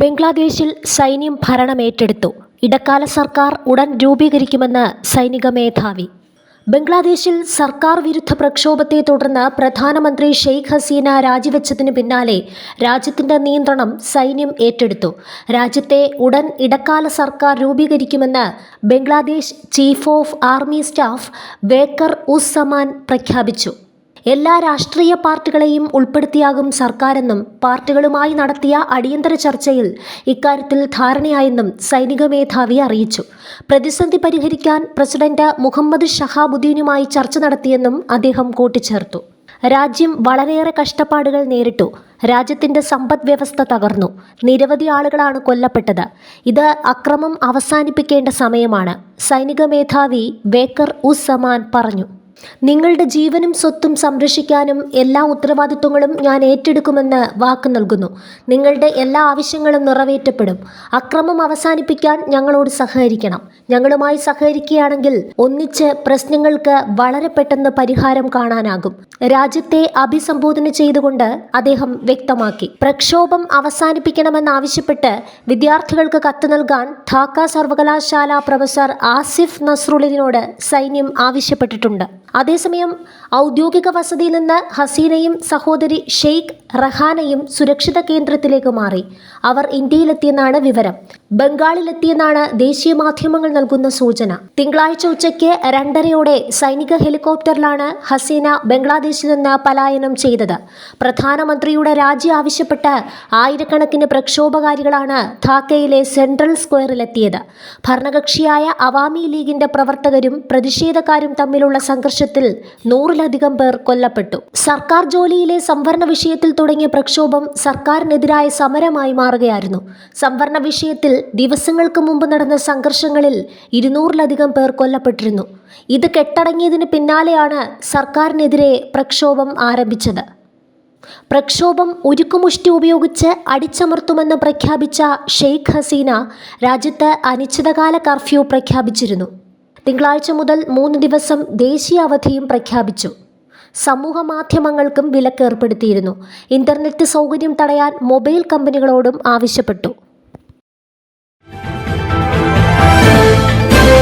ബംഗ്ലാദേശിൽ സൈന്യം ഭരണമേറ്റെടുത്തു. ഇടക്കാല സർക്കാർ ഉടൻ രൂപീകരിക്കുമെന്ന് സൈനിക മേധാവി. ബംഗ്ലാദേശിൽ സർക്കാർ വിരുദ്ധ പ്രക്ഷോഭത്തെ തുടർന്ന് പ്രധാനമന്ത്രി ഷെയ്ഖ് ഹസീന രാജിവെച്ചതിന് പിന്നാലെ രാജ്യത്തിന്റെ നിയന്ത്രണം സൈന്യം ഏറ്റെടുത്തു. രാജ്യത്തെ ഉടൻ ഇടക്കാല സർക്കാർ രൂപീകരിക്കുമെന്ന് Bangladesh chief of army staff Waker uz Zaman പ്രഖ്യാപിച്ചു. എല്ലാ രാഷ്ട്രീയ പാർട്ടികളെയും ഉൾപ്പെടുത്തിയാകും സർക്കാരെന്നും പാർട്ടികളുമായി നടത്തിയ അടിയന്തര ചർച്ചയിൽ ഇക്കാര്യത്തിൽ ധാരണയായെന്നും സൈനിക മേധാവി അറിയിച്ചു. പ്രതിസന്ധി പരിഹരിക്കാൻ പ്രസിഡന്റ് മുഹമ്മദ് ഷഹാബുദ്ദീനുമായി ചർച്ച നടത്തിയെന്നും അദ്ദേഹം കൂട്ടിച്ചേർത്തു. രാജ്യം വളരെയേറെ കഷ്ടപ്പാടുകൾ നേരിട്ടു. രാജ്യത്തിന്റെ സമ്പദ് വ്യവസ്ഥ തകർന്നു. നിരവധി ആളുകളാണ് കൊല്ലപ്പെട്ടത്. ഇത് അക്രമം അവസാനിപ്പിക്കേണ്ട സമയമാണ്. സൈനിക മേധാവി ബേക്കർ ഉസ് സമാൻ പറഞ്ഞു. നിങ്ങളുടെ ജീവനും സ്വത്തും സംരക്ഷിക്കാനും എല്ലാ ഉത്തരവാദിത്വങ്ങളും ഞാൻ ഏറ്റെടുക്കുമെന്ന് വാക്ക് നൽകുന്നു. നിങ്ങളുടെ എല്ലാ ആവശ്യങ്ങളും നിറവേറ്റപ്പെടും. അക്രമം അവസാനിപ്പിക്കാൻ ഞങ്ങളോട് സഹകരിക്കണം. ഞങ്ങളുമായി സഹകരിക്കുകയാണെങ്കിൽ ഒന്നിച്ച് പ്രശ്നങ്ങൾക്ക് വളരെ പെട്ടെന്ന് പരിഹാരം കാണാനാകും. രാജ്യത്തെ അഭിസംബോധന ചെയ്തുകൊണ്ട് അദ്ദേഹം വ്യക്തമാക്കി. പ്രക്ഷോഭം അവസാനിപ്പിക്കണമെന്നാവശ്യപ്പെട്ട് വിദ്യാർത്ഥികൾക്ക് കത്ത് നൽകാൻ ധാക്ക സർവകലാശാല പ്രൊഫസർ ആസിഫ് നസ്രുളിനോട് സൈന്യം ആവശ്യപ്പെട്ടിട്ടുണ്ട്. അതേസമയം ഔദ്യോഗിക വസതിയിൽ നിന്ന് ഹസീനയും സഹോദരി ഷെയ്ഖ് റഹാനയും സുരക്ഷിത കേന്ദ്രത്തിലേക്ക് മാറി. അവർ ഇന്ത്യയിലെത്തിയെന്നാണ് വിവരം. ബംഗാളിലെത്തിയെന്നാണ് ദേശീയ മാധ്യമങ്ങൾ നൽകുന്ന സൂചന. തിങ്കളാഴ്ച ഉച്ചയ്ക്ക് രണ്ടരയോടെ സൈനിക ഹെലികോപ്റ്ററിലാണ് ഹസീന ബംഗ്ലാദേശിൽ നിന്ന് പലായനം ചെയ്തത്. പ്രധാനമന്ത്രിയുടെ രാജി ആവശ്യപ്പെട്ട് ആയിരക്കണക്കിന് പ്രക്ഷോഭകാരികളാണ് ധാക്കയിലെ സെൻട്രൽ സ്ക്വയറിലെത്തിയത്. ഭരണകക്ഷിയായ അവാമി ലീഗിന്റെ പ്രവർത്തകരും പ്രതിഷേധക്കാരും തമ്മിലുള്ള സംഘർഷത്തിൽ നൂറിലധികം പേർ കൊല്ലപ്പെട്ടു. സർക്കാർ ജോലിയിലെ സംവരണ വിഷയത്തിൽ തുടങ്ങിയ പ്രക്ഷോഭം സർക്കാരിനെതിരായ സമരമായി മാറുകയായിരുന്നു. സംവരണ വിഷയത്തിൽ ദിവസങ്ങൾക്ക് മുമ്പ് നടന്ന സംഘർഷങ്ങളിൽ ഇരുന്നൂറിലധികം പേർ കൊല്ലപ്പെട്ടിരുന്നു. ഇത് കെട്ടടങ്ങിയതിന് പിന്നാലെയാണ് സർക്കാരിനെതിരെ പ്രക്ഷോഭം ആരംഭിച്ചത്. പ്രക്ഷോഭം ഉരുക്കുമുഷ്ടി ഉപയോഗിച്ച് അടിച്ചമർത്തുമെന്ന് പ്രഖ്യാപിച്ച ഷെയ്ഖ് ഹസീന രാജ്യത്ത് അനിശ്ചിതകാല കർഫ്യൂ പ്രഖ്യാപിച്ചിരുന്നു. തിങ്കളാഴ്ച മുതൽ മൂന്ന് ദിവസം ദേശീയ അവധിയും പ്രഖ്യാപിച്ചു. സമൂഹ മാധ്യമങ്ങൾക്കും വിലക്കേർപ്പെടുത്തിയിരുന്നു. ഇന്റർനെറ്റ് സൗകര്യം തടയാൻ മൊബൈൽ കമ്പനികളോടും ആവശ്യപ്പെട്ടു.